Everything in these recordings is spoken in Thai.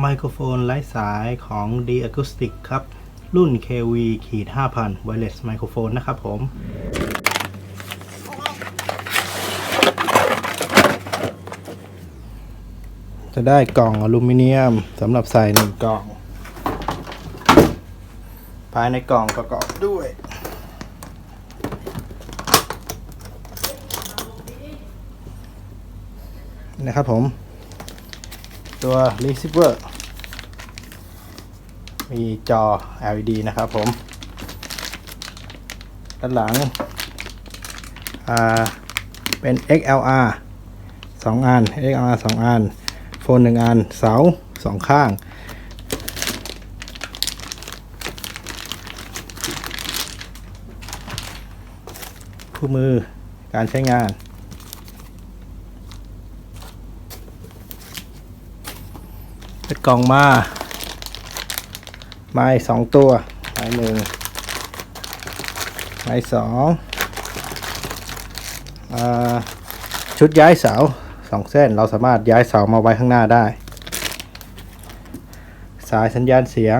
ไมโครโฟนไร้สายของ D Acoustic ครับ รุ่น KV ขีด5,000 Wireless Microphone นะครับผม จะได้กล่องอลูมิเนียมสำหรับใส่หนึ่งกล่อง ภายในกล่องประกอบด้วยนะครับผม ตัว receiver มีจอ LED นะครับผม ด้านหลัง เป็น XLR สองอัน XLR สองอัน โฟนหนึ่งอัน เสาสองข้าง คู่มือการใช้งาน เป็นกล่องมาไม้สองตัวไม้หนึ่งไม้สองอชุดย้ายเสาสองเส้นเราสามารถย้ายเสามาไว้ข้างหน้าได้ สายสัญญาณเสียง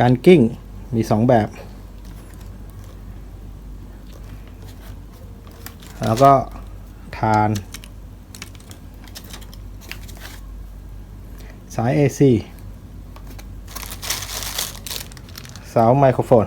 การกิ้งมีสองแบบ แล้วก็ทาน สาย AC เสาไมโครโฟน